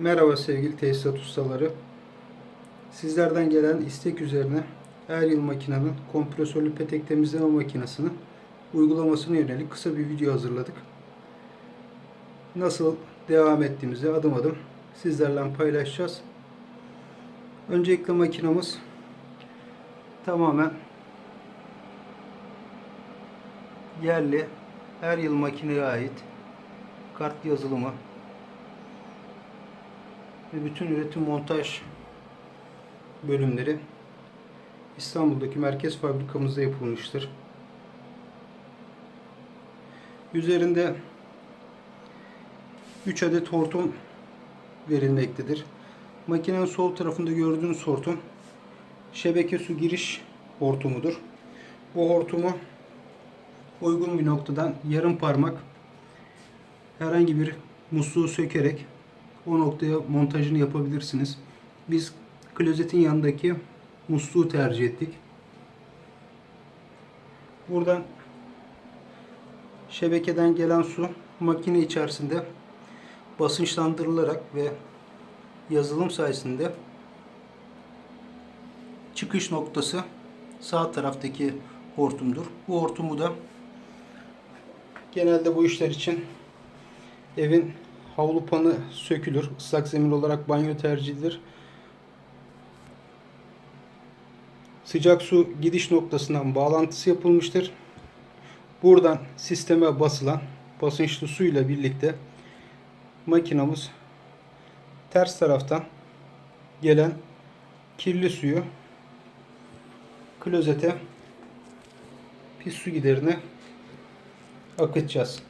Merhaba sevgili tesisat ustaları. Sizlerden gelen istek üzerine her yıl makinenin kompresörlü petek temizleme makinesinin uygulamasına yönelik kısa bir video hazırladık. Nasıl devam ettiğimizi adım adım sizlerle paylaşacağız. Öncelikle makinamız tamamen yerli, her yıl makineye ait kart yazılımı ve bütün üretim montaj bölümleri İstanbul'daki merkez fabrikamızda yapılmıştır. Üzerinde 3 adet hortum verilmektedir. Makinenin sol tarafında gördüğünüz hortum şebeke su giriş hortumudur. Bu hortumu uygun bir noktadan yarım parmak herhangi bir musluğu sökerek o noktaya montajını yapabilirsiniz. Biz klozetin yanındaki musluğu tercih ettik. Buradan şebekeden gelen su makine içerisinde basınçlandırılarak ve yazılım sayesinde çıkış noktası sağ taraftaki hortumdur. Bu hortumu da genelde bu işler için evin havlu panı sökülür. Islak zemin olarak banyo tercih edilir. Sıcak su gidiş noktasından bağlantısı yapılmıştır. Buradan sisteme basılan basınçlı suyla birlikte makinamız ters taraftan gelen kirli suyu klozete pis su giderine akıtacağız.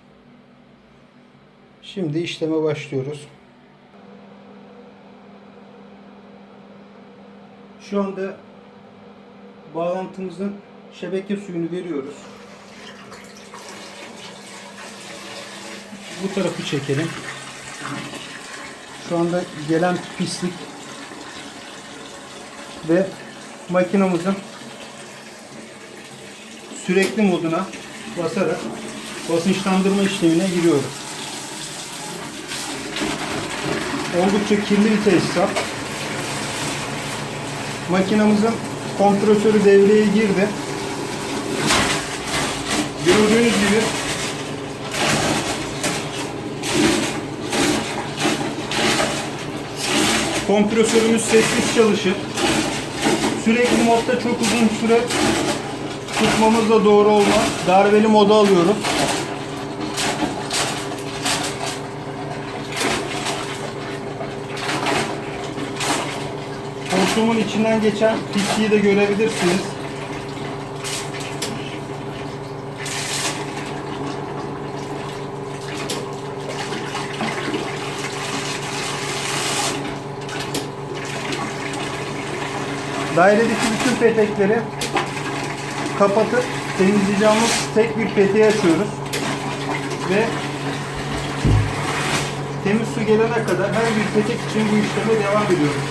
Şimdi işleme başlıyoruz. Şu anda bağlantımızın şebeke suyunu veriyoruz. Bu tarafı çekelim. Şu anda gelen pislik ve makinamızın sürekli moduna basarak basınçlandırma işlemine giriyoruz. Oldukça kirli bir tesisat. Makinamızın kompresörü devreye girdi. Gördüğünüz gibi kompresörümüz sessiz çalışır. Sürekli modda çok uzun süre tutmamız da doğru olmaz. Darbeli moda alıyorum. Hortumun içinden geçen pisliği de görebilirsiniz. Dairedeki bütün petekleri kapatıp temizleyeceğimiz tek bir peteği açıyoruz. Ve temiz su gelene kadar her bir petek için bu işleme devam ediyoruz.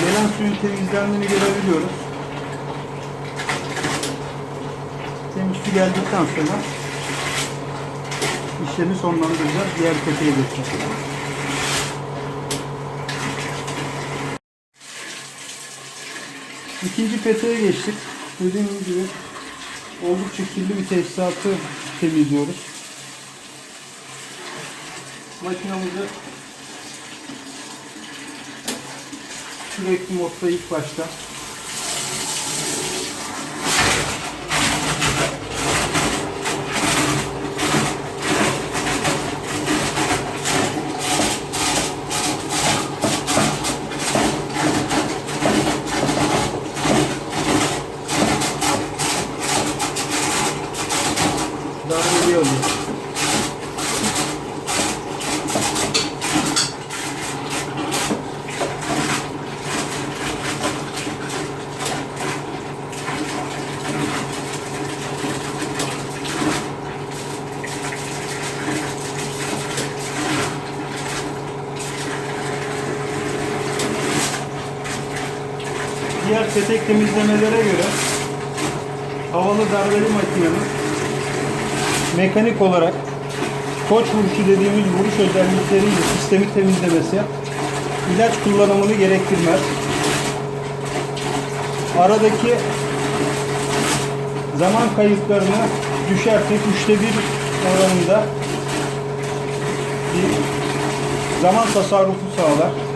Gelen suyun temizlendiğini görebiliyoruz. Temiz su geldikten sonra işlemi sonlandıracağız. Diğer peteğe geçeceğiz. İkinci peteğe geçtik. Dediğim gibi oldukça kirli bir tesisatı temizliyoruz. Makinamızı sürekli modda ilk başta Diğer petek temizlemelere göre havalı darbeli makinenin mekanik olarak koç vuruşu dediğimiz vuruş özellikleriyle sistemi temizlemesi ilaç kullanımını gerektirmez. Aradaki zaman kayıplarını düşersek üçte bir oranında bir zaman tasarrufu sağlar.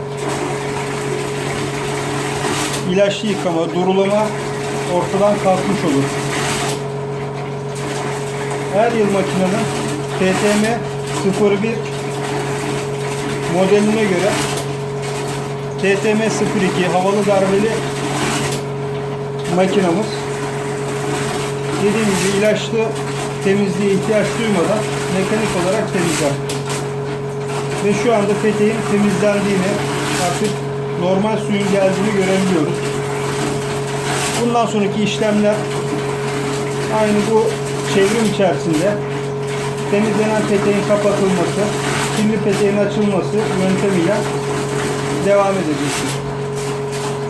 İlaçlı yıkama, durulama ortadan kalkmış olur. Her yıl makinenin TTM 01 modeline göre TTM 02 havalı darbeli makinamız dediğim gibi ilaçlı temizliğe ihtiyaç duymadan mekanik olarak temizler. Ve şu anda peteğin temizlendiğini artık normal suyun geldiğini görebiliyoruz. Bundan sonraki işlemler aynı bu çevrim içerisinde temizlenen peteğin kapatılması, kirli peteğin açılması yöntemiyle devam edecektir.